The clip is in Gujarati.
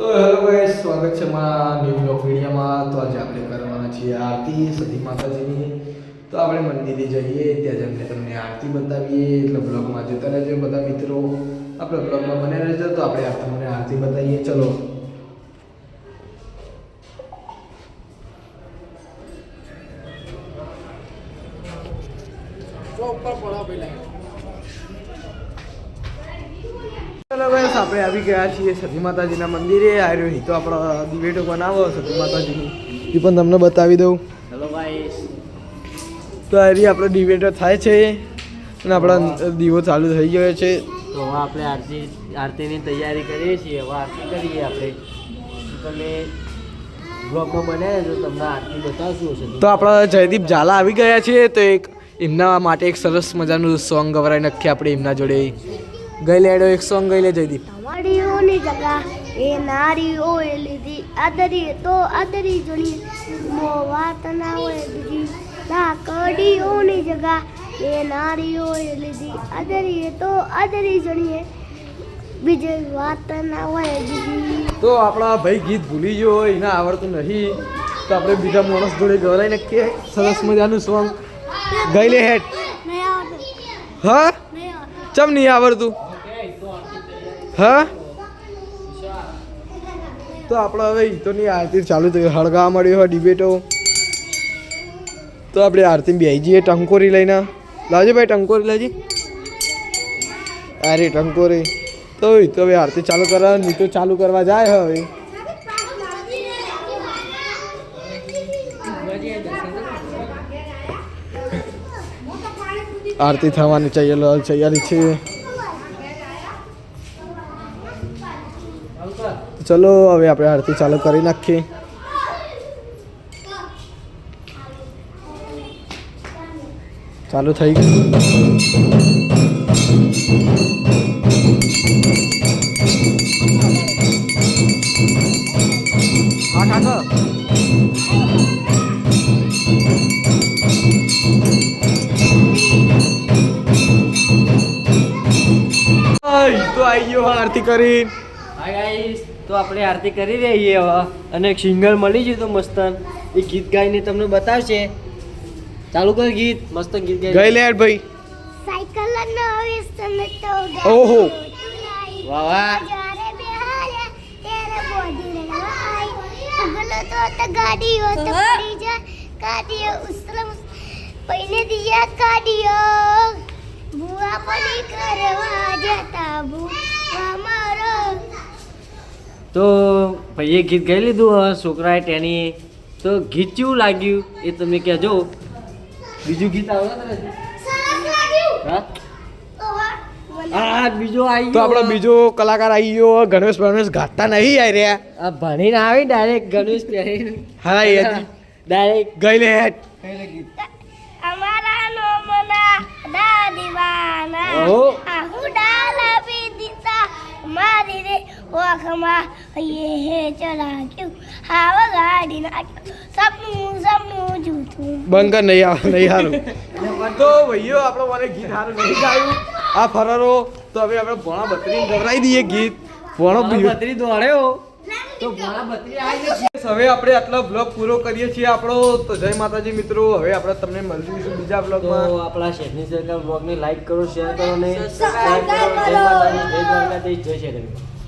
તો હેલો ગાઈસ, સ્વાગત છે મારા ન્યૂ બ્લોગ વિડીયોમાં. તો આજે આપણે કરવાના છીએ આરતી, સતી માતાજીની. તો આપણે મંદિરે જઈએ, ત્યાં જઈને તમને આરતી બતાવીએ. એટલે બ્લોગમાં જતા રહેજો બધા મિત્રો. આપણે બ્લોગમાં બને રહેજો, તો આપણે તમને આરતી બતાવીએ. ચલો. ગાઈસ આપણે આવી ગયા છીએ સતી માતાજીના મંદિરે. આવ્યો હિતો આપણો દિવેટો બનાવો સતી માતાજીની. એ પણ તમને બતાવી દઉં. હેલો ગાઈસ તો આ રહી આપણો દિવેટો થાય છે અને આપણા દીવો ચાલુ થઈ ગયો છે. તો હવે આપણે આરતી આરતીની તૈયારી કરીએ છીએ. હવે આરતી કરીએ આપણે. તમે બ્લોગમાં બનાવ્યા છો તમને આરતી બતાવશું તો આપણા જયદીપ ઝાલા આવી ગયા છે. તો એક એમના માટે એક સરસ મજાનું સોંગ ગવરાઈ નાખીએ આપણે એમના જોડે. ગઈ લેડો એક સોંગ ગઈ લે જયદીપ તમારીઓની જગા એ નારીઓ એ લીધી. આદરી તો આદરી જોડી મો વાત ના હોય બીજી. લાકડીઓની જગા એ નારીઓએ લીધી. આદરી તો આદરી જોડીએ બીજી વાત ના હોય બીજી. તો આપણા ભાઈ ગીત ભૂલી ગયો હોય એને આવડતું નહીં. તો આપણે બીજા માણસ જોડે ગવરાઈ નાખીએ સરસ મજાનું સોંગ. ગઈ લે હેડ. આવડતું. હા? ચમ નહીં આવડતું? હા? તો આપણે હવે ઈતોની આરતી ચાલુ થઈ હળગા મળ્યો હોય ડિબેટો. તો આપણે આરતી બેસી જઈએ ટંકોરી લઈને. લાવજો ભાઈ ટંકોરી, લાવજે. અરે ટંકોરી. તો એ તો હવે આરતી ચાલુ કરવા, નીતો ચાલુ કરવા જાય હવે. આરતી થવાની તૈયારી તૈયારી છે ચલો હવે આપણે આરતી ચાલુ કરી નાખીએ. ચાલુ થઈ ગયું. હા કાકા તો આવી ગયો આરતી કરી હા ગાઈસ તો આપણે આરતી કરી રહીએ હવે. અને એક સિંગર મળી ગયું તો મસ્ત એ ગીત ગાઈને તમને બતાવશે. ચાલુ કર ગીત. મસ્ત ગીત ગાઈ. ગઈ લે ભાઈ. સાયકલ નો વ્યસન તો ઓહો. વાહ વાહ. જ્યારે બેહાર્યા ત્યારે બોધી રવાય ઉગલો તો તો ગાડીઓ તો પડી જાય. ગાડીઓ ઉસલમ પહેલે દિયા ગાડીઓ. બુઆ પડી કરવા જતા બુઆ તો ભાઈએ ગીત ગાઈ લીધું હવે છોકરાએ તેની તો ગીત કેવું લાગ્યું એ તમે કહેજો. બીજું ગીત આવે હા? બીજો આવી તો આપણો બીજો કલાકાર આવી ગયો ગણેશ ગણેશ ગાતા નહીં આવી રહ્યા. આ ભણીને આવી ડાયરેક્ટ ગણેશ પહેરીને હા એ જ. ડાયરેક્ટ ગઈ લે હેડ. ઓખમાં હૈયે હે ચલાક્યું હાવ ગાડી નાખ્યું સપનું સપનું જૂઠું બંધ કર નહીં આવે નહીં સારું તો ભાઈઓ આપણો મને ગીત હારું નહીં ગાયું. આ ફરારો તો હવે આપણે ભોણા બત્રીને ગવરાઈ દઈએ ગીત. ભોણો બત્રી દોડ્યો. તો હવે આપણે આટલો બ્લોગ પૂરો કરીએ છીએ આપણો. તો જય માતાજી મિત્રો હવે આપણે તમને મળીશું બીજા તો બ્લોગમાં આપણા શેઠની સરકાર બ્લોગને લાઈક કરો શેર કરો ને સબસ્ક્રાઇબ કરો. જય માતાજી જય દ્વારકાધીશ જય શ્રી રામ